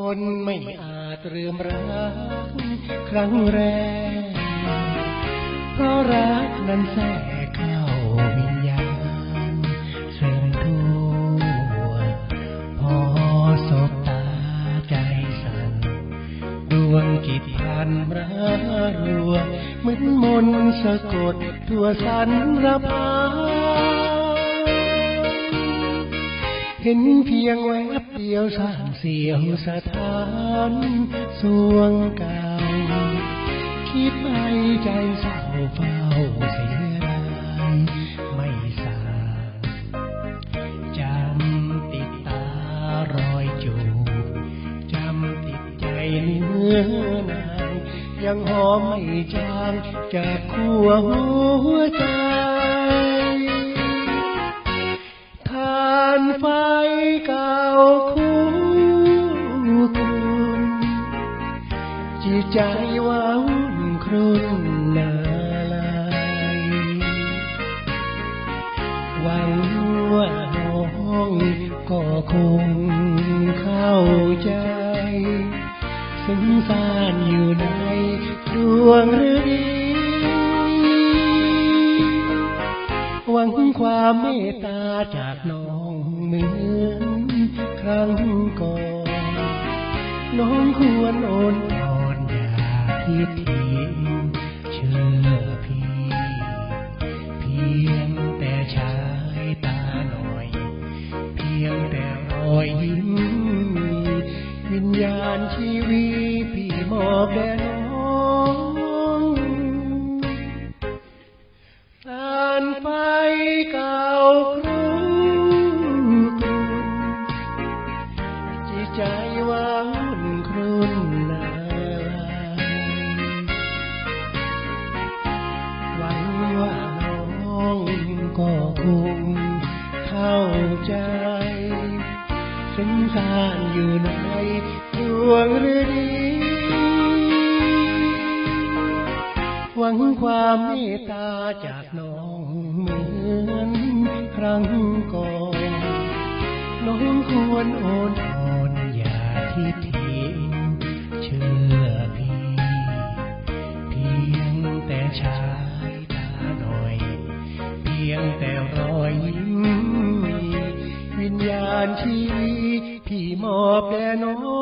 คนไม่อาจลืมรักครั้งแรก เพราะรักนั้นแทรกเข้าวิญญาณเสื่อมทั่ว พอสบตาใจสั่นดวงจิตพันระรัวเหมือนมนต์สะกดทั่วสันระพา เห็นเพียงแวบเดียวสร้างเสียวสถานสวงเก่าคิดไปใจเศร้าเฝ้าเสียดายไม่สางจำติดตารอยจูบจำติดใจเนื้อนางยังหอมไม่จางจากขั้วหัวใจ คู่คุณจิตใจว้าวุ่นครุ่นนาลายหวังว่าน้องก็คงเข้าใจสงสารอยู่ในดวงฤดีหวังความเมตตาจากน้องเหมือน ครั้งก่อน น้องควรโอนอ่อนอย่าคิดทิ้งเชื่อพี่ เพียงแต่ชายตาหน่อย เพียงแต่รอยยิ้มวิญญาณชีวิตพี่มอบแด่น้องสานไฟเก่าครู ใจว้าวุ่นครุ่นนาลายหวังว่าน้องก็คงเข้าใจสงสารอยู่ในดวงฤดีหวังความเมตตาจากน้องเหมือนครั้งก่อนน้องควรโอนอ่อน อย่าที่ทิ้งเชื่อพี่ เพียงแต่ชายตาหน่อย เพียงแต่รอยยิ้มมีวิญญาณที่พี่มอบแด่น้อง